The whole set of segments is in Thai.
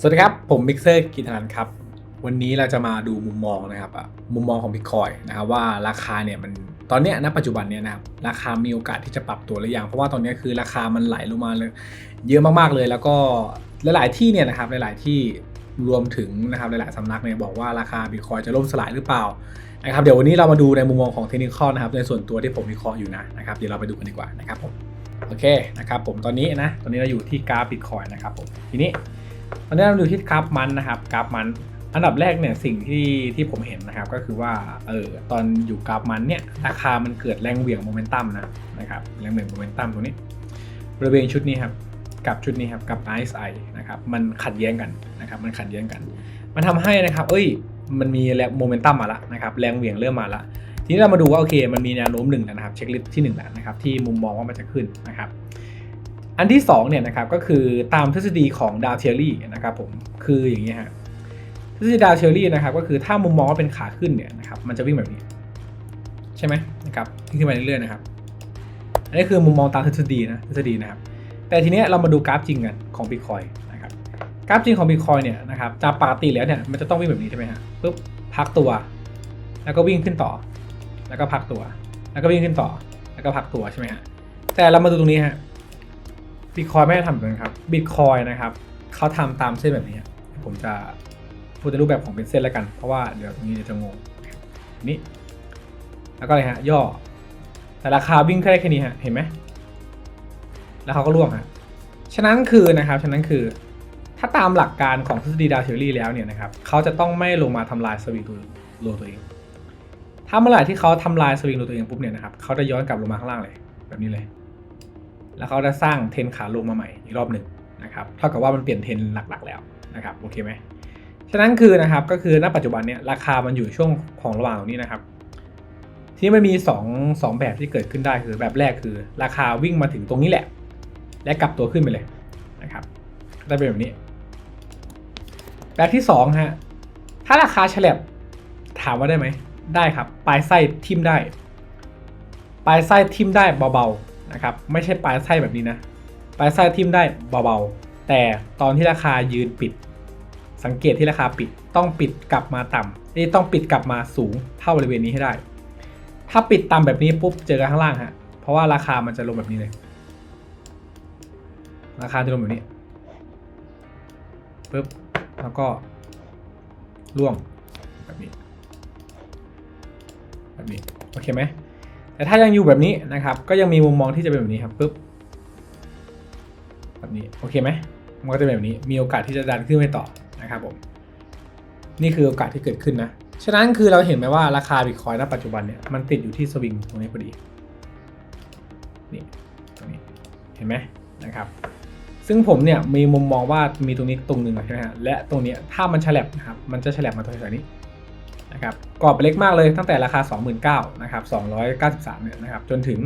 สวัสดีครับ ผมมิกเซอร์กิตนันครับ วันนี้เราจะมาดูมุมมองนะครับอะมุมมองของบิตคอยนะครับว่าราคาเนี่ยมันตอนนี้ณปัจจุบันเนี่ยนะครับราคามีโอกาสที่จะปรับตัวหรือยังเพราะว่าตอนนี้คือราคามันไหลลงมาเลยเยอะมากๆเลย แล้วก็หลายๆที่เนี่ยนะครับหลายๆที่รวมถึงนะครับหลายๆสำนักเนี่ยบอกว่าราคาบิตคอยจะล่มสลายหรือเปล่านะครับเดี๋ยววันนี้เรามาดูในมุมมองของเทคนิคนะครับในส่วนตัวที่ผมวิเคราะห์อยู่นะนะครับเดี๋ยวเราไปดูกันดีกว่านะครับผมโอเคนะครับผมตอนนี้นะตอนนี้เราอยู่ที่กราฟบิตคอยนะครับผมทีนี้ ตอนนี้เราดูที่กราฟมันนะครับกราฟมัน อันดับแรกเนี่ยสิ่งที่ที่ผมเห็นนะครับก็คือว่าเออตอนอยู่กราฟมันเนี่ยราคามันเกิดแรงเหวี่ยงโมเมนตัมนะนะครับแรงเหวี่ยงโมเมนตัมตรงนี้บริเวณชุดนี้ครับกับชุดนี้ครับกับ RSI นะครับมันขัดแย้งกันนะครับมันขัดแย้งกัน มันทำให้นะครับ เอ้ยมันมีแรงโมเมนตัมมาละนะครับแรงเหวี่ยงเริ่มมาละทีนี้เรามาดูว่าโอเค มันมีแนวโน้มหนึ่งแล้วนะครับเช็คลิสต์ที่หนึ่งแล้วนะครับที่มุมมองว่ามันจะขึ้นนะครับ อันที่2เนี่ยนะครับก็คือตามทฤษฎีของดาวเทอรี่นะครับผมคืออย่างนี้ฮะทฤษฎีดาวเทอรี่นะครับก็คือถ้ามุมมองว่าเป็นขาขึ้นเนี่ยนะครับมันจะวิ่งแบบนี้ ใช่ไหมนะครับวิ่งขึ้นไปเรื่อยๆนะครับอันนี้คือมุมมองตามทฤษฎีนะทฤษฎีนะครับแต่ทีเนี้ยเรามาดูกราฟจริงกันของ Bitcoin นะครับกราฟจริงของ Bitcoin เนี่ยนะครับจากปกติแล้วเนี่ยมันจะต้องวิ่งแบบนี้ใช่ไหมฮะปุ๊บพักตัว แล้วก็วิ่งขึ้นต่อ แล้วก็พักตัว แล้วก็วิ่งขึ้นต่อ แล้วก็พักตัวใช่ไหมฮะแต่เรามาดูตรงนี้ฮะ บิตคอยไม่ได้ทำแบบนั้นครับบิตคอยนะครับเขาทำตามเส้นแบบนี้ ผมจะพูดในรูปแบบของเป็นเส้นแล้วกัน เพราะว่าเดี๋ยวตรงนี้จะงงนี่แล้วก็อะไรฮะย่อ แต่ราคาวิ่งแค่ได้แค่นี้ฮะเห็นไหมแล้วเขาก็ร่วงฮะฉะนั้นคือนะครับฉะนั้นคือถ้าตามหลักการของทฤษฎีดาวเทอรี่แล้วเนี่ยนะครับเขาจะต้องไม่ลงมาทำลายสวิงตัวโลตัวเอง ถ้าเมื่อไหร่ที่เขาทำลายสวิงโลตัวเองปุ๊บเนี่ยนะครับเขาจะย้อนกลับลงมาข้างล่างเลย แบบนี้เลย แล้วเขาจะสร้างเทรนขาลงมาใหม่อีกรอบหนึ่งนะครับเท่ากับว่ามันเปลี่ยนเทรนหลักๆ แล้วนะครับโอเคไหมฉะนั้นคือนะครับก็คือณปัจจุบันเนี่ยราคามันอยู่ช่วงของระหว่างนี้นะครับทีนี้มันมี2 2แบบที่เกิดขึ้นได้คือแบบแรกคือ ราคาวิ่งมาถึงตรงนี้แหละ และกลับตัวขึ้นไปเลยนะครับได้เป็นแบบนี้ แบบที่2ฮะถ้าราคาแฉลบถามว่าได้ไหมได้ครับ ปลายไส้ทิ่มได้ ปลายไส้ทิ่มได้เบาๆ นะครับไม่ใช่ปลายไส้แบบนี้นะ ปลายไส้ทิ่มได้เบาๆ แต่ตอนที่ราคายืนปิด สังเกตที่ราคาปิดต้องปิดกลับมาต่ำนี่ต้องปิดกลับมาสูงเท่าบริเวณนี้ให้ได้ ถ้าปิดต่ำแบบนี้ปุ๊บเจอกันข้างล่างฮะเพราะว่าราคามันจะลงแบบนี้เลย ราคาจะลงแบบนี้ปุ๊บแล้วก็ร่วงแบบนี้ แบบนี้ โอเคไหม แต่ถ้ายังอยู่แบบนี้นะครับ ก็ยังมีมุมมองที่จะเป็นแบบนี้ครับปุ๊บแบบนี้โอเคไหมมันก็จะเป็นแบบนี้มีโอกาสที่จะดันขึ้นไปต่อนะครับผมนี่คือโอกาสที่เกิดขึ้นนะ ฉะนั้นคือเราเห็นไหมว่าราคาบิตคอยณปัจจุบันเนี่ยมันติดอยู่ที่สวิงตรงนี้พอดีนี่ตรงนี้เห็นไหมนะครับ ซึ่งผมเนี่ยมีมุมมองว่ามีตรงนี้ตรงหนึ่งใช่ไหมฮะและตรงนี้ถ้ามันฉลับนะครับมันจะฉลับมาตรงแถวนี้ นะครับกรอบเล็กมากเลยตั้งแต่ราคา 29,000นะครับ293เนี่ยนะครับจนถึง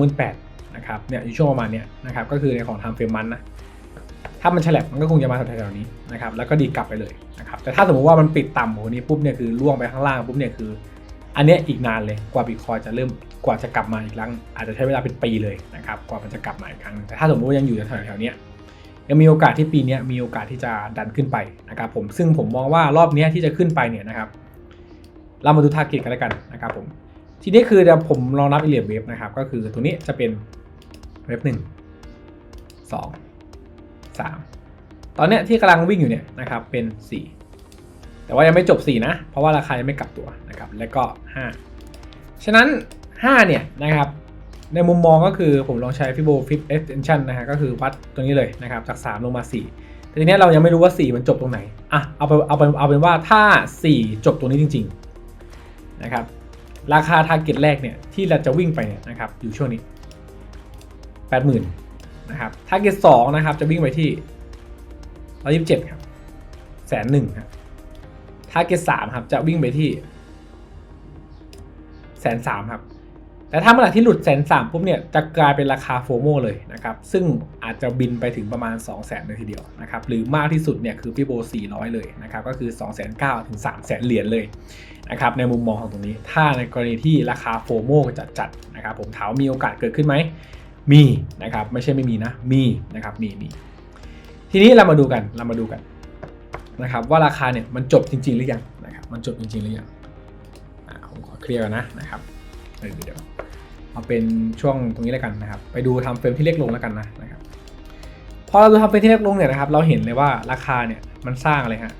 28,000นะครับเนี่ยอยู่ช่วงประมาณเนี้ยนะครับก็คือในของทางเฟรมมันนะถ้ามันฉลับมันก็คงจะมาแถวๆนี้นะครับแล้วก็ดีกลับไปเลยนะครับแต่ถ้าสมมติว่ามันปิดต่ำกว่านี้ปุ๊บเนี่ยคือล่วงไปข้างล่างปุ๊บเนี่ยคือ อันเนี้ยอีกนานเลยกว่าบิตคอยจะเริ่มกว่าจะกลับมาอีกครั้ง อาจจะใช้เวลาเป็นปีเลยนะครับกว่ามันจะกลับมาอีกครั้งแต่ถ้าสมมติว่ายังอยู่แถวๆเนี้ยยังมีโอกาสที่ปีนี้มีโอกาสที่จะดันขึ้นไปนะครับผมซึ่งผมมองว่ารอบนี้ที่จะขึ้นไปเนี่ยนะครับ เรามาดูทาร์เก็ตกันแล้วกันนะครับผมทีนี้คือเดี๋ยวผมลองนับอีเลียเวฟนะครับ ก็คือตัวนี้จะเป็นเวฟหนึ่งสองสามตอนเนี้ยที่กำลังวิ่งอยู่เนี่ยนะครับเป็นสี่แต่ว่ายังไม่จบสี่นะ เพราะว่าราคายังไม่กลับตัวนะครับแล้วก็ห้าฉะนั้นห้าเนี่ยนะครับในมุมมองก็คือผมลองใช้ Fibo Fit Extension นะฮะก็คือวัดตรงนี้เลยนะครับจาก 3 ลงมา 4 แต่ทีนี้เรายังไม่รู้ว่า 4 มันจบตรงไหนอะเอาไปเอาไปเอาเป็นว่าถ้า 4 จบตรงนี้จริงๆ นะครับราคา t a r g e t แรกเนี่ยที่เราจะวิ่งไปเนี่ยนะครับอยู่ช่วงนี้ 80,000นะครับ t a r g e t 2นะครับจะวิ่งไปที่ร้อยิบเจ็ดครับแสนหนึ่งครับทาร์เก็ตสามครับจะวิ่งไปที่แสนสามครับ แต่ถ้าเมื่อไหร่ที่หลุดแสนสามปุ๊บเนี่ยจะกลายเป็นราคาโฟโมเลยนะครับซึ่งอาจจะบินไปถึงประมาณ 2 0 0 0 0 0เลยทีเดียวนะครับหรือมากที่สุดเนี่ยคือพี่โบ 400 เลยนะครับก็คือ 2 9 0 0 0ถึง3 0 0 0 0เหรียญเลยนะครับในมุมมองของตรงนี้ ถ้าในกรณีที่ราคาโฟโมจัดจัดนะครับผมถามมีโอกาสเกิดขึ้นไหมมีนะครับไม่ใช่ไม่มีนะมีนะครับมีมีทีนี้เรามาดูกันเรามาดูกันนะครับว่าราคาเนี่ยมันจบจริง ๆ หรือยังนะครับมันจบจริงๆหรือยังผมขอเคลียร์ก่อนนะนะครับเดี๋ยว เอาเป็นช่วงตรงนี้แล้วกันนะครับ ไปดูทำเฟรมที่เล็กลงแล้วกันนะนะครับพอเราดูทำเฟรมที่เล็กลงเนี่ยนะครับ เราเห็นเลยว่าราคาเนี่ยมันสร้างอะไรฮะ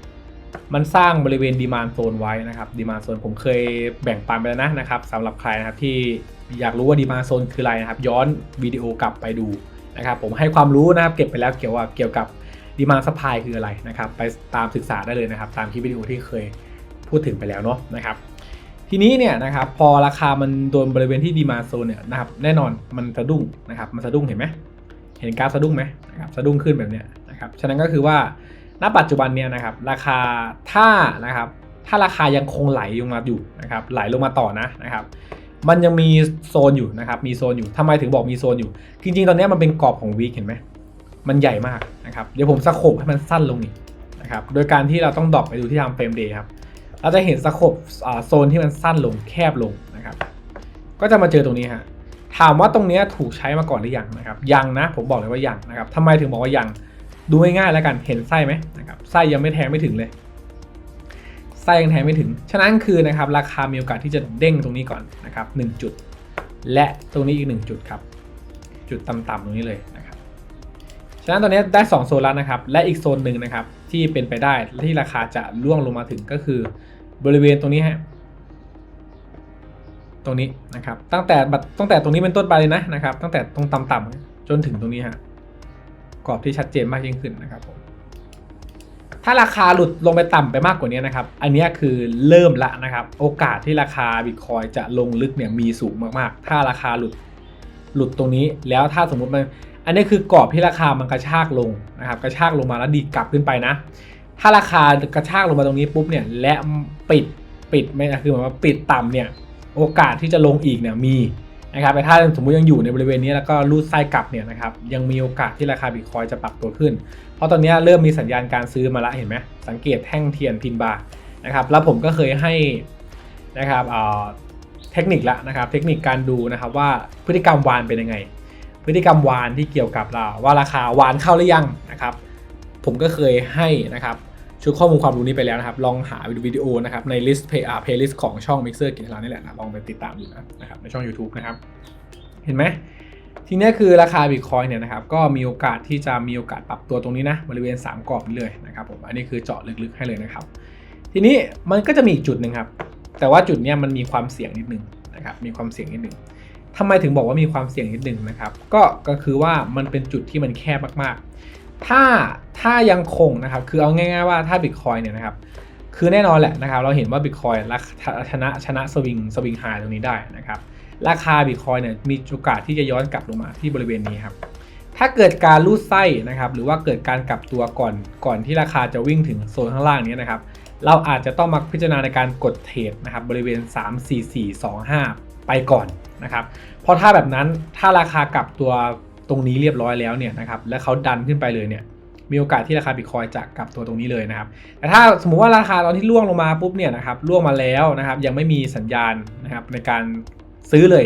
มันสร้างบริเวณดีมานโซนไว้นะครับดีมานโซนผมเคยแบ่งปันไปแล้วนะนะครับสำหรับใครนะครับที่อยากรู้ว่าดีมานโซนคืออะไรนะครับ ย้อนวิดีโอกลับไปดูนะครับ ผมให้ความรู้นะครับ เก็บไปแล้วเกี่ยวกับเกี่ยวกับดีมานสปายคืออะไรนะครับ ไปตามศึกษาได้เลยนะครับ ตามคลิปวิดีโอที่เคยพูดถึงไปแล้วเนาะนะครับ ทีนี้เนี่ยนะครับพอราคามันโดนบริเวณที่ดีมาโซนเนี่ยนะครับแน่นอนมันสะดุ้งนะครับมันสะดุ้งเห็นไหมเห็นกราฟสะดุ้งไหมนะครับสะดุ้งขึ้นแบบเนี้ยนะครับฉะนั้นก็คือว่าณปัจจุบันเนี่ยนะครับราคาถ้านะครับถ้าราคายังคงไหลลงมาอยู่นะครับไหลลงมาต่อนะนะครับมันยังมีโซนอยู่นะครับมีโซนอยู่ทำไมถึงบอกมีโซนอยู่ จริงๆ ตอนนี้มันเป็นกรอบของวีคเห็นไหมมันใหญ่มากนะครับเดี๋ยวผมสโคบให้มันสั้นลงอีกนะครับโดยการที่เราต้องดรอปไปดูที่ทำเฟรมเดย์ครับ เราจะเห็นสโคบโซนที่มันสั้นลงแคบลงนะครับ ก็จะมาเจอตรงนี้ฮะถามว่าตรงนี้ถูกใช้มาก่อนหรือยังนะครับ ยังนะ ผมบอกเลยว่ายังนะครับทำไมถึงบอกว่ายังดูง่ายๆแล้วกันเห็นไส้ไหมนะครับไส้ยังไม่แทงไม่ถึงเลยไส้ยังแทงไม่ถึง ฉะนั้นคือนะครับราคามีโอกาสที่จะเด้งตรงนี้ก่อนนะครับ1จุด และตรงนี้อีก 1 จุดครับ จุดต่ำๆตรงนี้เลยนะครับฉะนั้นตอนนี้ได้ 2 โซนแล้วนะครับ และอีกโซนหนึ่งนะครับที่เป็นไปได้ที่ราคาจะล่วงลงมาถึงก็คือ บริเวณตรงนี้ฮะตรงนี้นะครับ ตั้งแต่บัดตั้งแต่ตรงนี้เป็นต้นไปเลยนะนะครับ ตั้งแต่ตรงต่ำๆจนถึงตรงนี้ฮะกรอบที่ชัดเจนมากยิ่งขึ้นนะครับผมถ้าราคาหลุดลงไปต่ำไปมากกว่านี้นะครับ อันนี้คือเริ่มละนะครับ โอกาสที่ราคาบิตคอยจะลงลึกเนี่ยมีสูงมากๆ ถ้าราคาหลุดหลุดตรงนี้แล้วถ้าสมมุติมัน อันนี้คือกรอบที่ราคามันกระชากลงนะครับ กระชากลงมาแล้วดีดกลับขึ้นไปนะ ถ้าราคากระชากลงมาตรงนี้ปุ๊บเนี่ยและปิดปิดไม่คือหมายว่าปิดต่ำเนี่ยโอกาสที่จะลงอีกเนี่ยมีนะครับแต่ถ้าสมมุติยังอยู่ในบริเวณนี้แล้วก็รูดไส้กลับเนี่ยนะครับยังมีโอกาสที่ราคาบิตคอยจะปรับตัวขึ้น เพราะตอนนี้เริ่มมีสัญญาณการซื้อมาล้วเห็นไหมสังเกตแท่งเทียนพินบาร์นะครับแล้วผมก็เคยให้นะครับเทคนิคละนะครับเทคนิคการดูนะครับว่าพฤติกรรมวานเป็นยังไง พฤติกรรมวานที่เกี่ยวกับเราว่าราคาวานเข้าหรือยังนะครับ ผมก็เคยให้นะครับชุดข้อมูลความรู้นี้ไปแล้วนะครับ ลองหาวิดีโอนะครับในลิสต์เพย์เพลย์ลิสต์ของช่อง Mixer กิจการนี่แหละนะลองไปติดตามดูนะครับในช่อง YouTube นะครับ เห็นไหมทีนี้คือราคาบิตคอยเนี่ยนะครับก็มีโอกาสที่จะมีโอกาสปรับตัวตรงนี้นะบริเวณ 3กรอบนี้เลยนะครับผมอันนี้คือเจาะลึกๆให้เลยนะครับ ทีนี้มันก็จะมีอีกจุดหนึ่งครับ แต่ว่าจุดนี้มันมีความเสี่ยงนิดนึงนะครับมีความเสี่ยงนิดนึงทำไมถึงบอกว่ามีความเสี่ยงนิดนึงนะครับก็ก็คือว่ามันเป็นจุดที่มันแคบมากๆ ถ้าถ้ายังคงนะครับ คือเอาง่ายๆว่าถ้าบิตคอยเนี่ยนะครับ คือแน่นอนแหละนะครับ เราเห็นว่าบิตคอยชนะชนะสวิงสวิงไฮตรงนี้ได้นะครับ ราคาบิตคอยเนี่ยมีโอกาสที่จะย้อนกลับลงมาที่บริเวณนี้ครับ ถ้าเกิดการรูดไส้นะครับ หรือว่าเกิดการกลับตัวก่อนก่อนที่ราคาจะวิ่งถึงโซนข้างล่างนี้นะครับ เราอาจจะต้องมาพิจารณาในการกดเทรดนะครับบริเวณ 3 4 4 2 5 ไปก่อนนะครับ เพราะถ้าแบบนั้นถ้าราคากลับตัว ตรงนี้เรียบร้อยแล้วเนี่ยนะครับและเขาดันขึ้นไปเลยเนี่ยมีโอกาสที่ราคาบิตคอยจะกลับตัวตรงนี้เลยนะครับแต่ถ้าสมมุติว่าราคาตอนที่ล่วงลงมาปุ๊บเนี่ยนะครับล่วงมาแล้วนะครับยังไม่มีสัญญาณนะครับในการซื้อเลย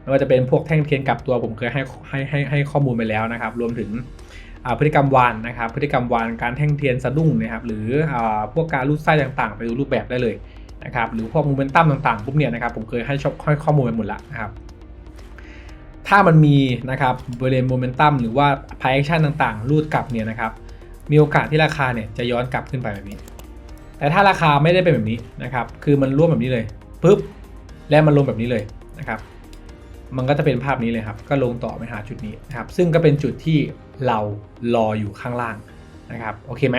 ไม่ว่าจะเป็นพวกแท่งเทียนกลับตัวผมเคยให้ให้ให้ให้ข้อมูลไปแล้วนะครับ รวมถึงพฤติกรรมวานนะครับพฤติกรรมวานการแท่งเทียนสะดุ้งนะครับหรือพวกการรูดไส้ต่างๆ ไปดูรูปแบบได้เลยนะครับหรือพวกโมเมนตัมต่างๆปุ๊บเนี่ยนะครับผมเคยให้ชอบข้อมูลไปหมดแล้วนะครับ ถ้ามันมีนะครับบริเวณโมเมนตัมหรือว่าพายแอคชั่นต่างๆ รูดกลับเนี่ยนะครับ มีโอกาสที่ราคาเนี่ยจะย้อนกลับขึ้นไปแบบนี้ แต่ถ้าราคาไม่ได้เป็นแบบนี้นะครับ คือมันร่วมแบบนี้เลยปุ๊บ และมันลงแบบนี้เลยนะครับ มันก็จะเป็นภาพนี้เลยครับ ก็ลงต่อไปหาจุดนี้นะครับ ซึ่งก็เป็นจุดที่เรารออยู่ข้างล่างนะครับ โอเคไหม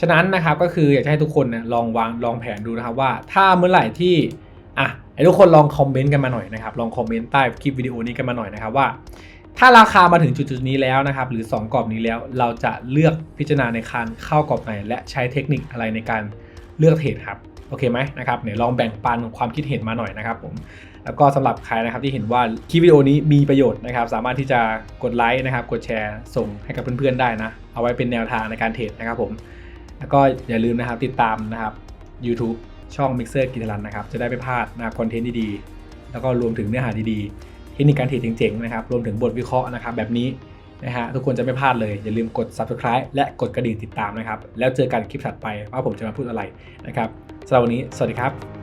ฉะนั้นนะครับก็คืออยากให้ทุกคนเนี่ยลองวางลองแผนดูนะครับว่าถ้าเมื่อไหร่ที่อะ ให้ทุกคนลองคอมเมนต์กันมาหน่อยนะครับ ลองคอมเมนต์ใต้คลิปวิดีโอนี้กันมาหน่อยนะครับว่า ถ้าราคามาถึงจุดนี้แล้วนะครับ หรือ 2กรอบนี้แล้วเราจะเลือกพิจารณาในการเข้ากรอบไหน และใช้เทคนิคอะไรในการเลือกเทรดครับโอเคไหมนะครับเดี๋ยวลองแบ่งปันความคิดเห็นมาหน่อยนะครับผมแล้วก็สำหรับใครนะครับที่เห็นว่าคลิปวิดีโอนี้มีประโยชน์นะครับ สามารถที่จะกดไลค์นะครับ กดแชร์ส่งให้กับเพื่อนๆได้นะ เอาไว้เป็นแนวทางในการเทรดนะครับผม แล้วก็อย่าลืมนะครับติดตามนะครับ YouTube ช่อง Mixer กินรันนะครับ จะได้ไม่พลาดนะคอนเทนต์ดีๆ แล้วก็รวมถึงเนื้อหาดีๆ เทคนิคการเทรดเจ๋งๆ นะครับ รวมถึงบทวิเคราะห์นะครับแบบนี้นะฮะทุกคนจะไม่พลาดเลย อย่าลืมกด subscribe และกดกระดิ่งติดตามนะครับ แล้วเจอกันคลิปถัดไปว่าผมจะมาพูดอะไรนะครับสำหรับวันนี้ สวัสดีครับ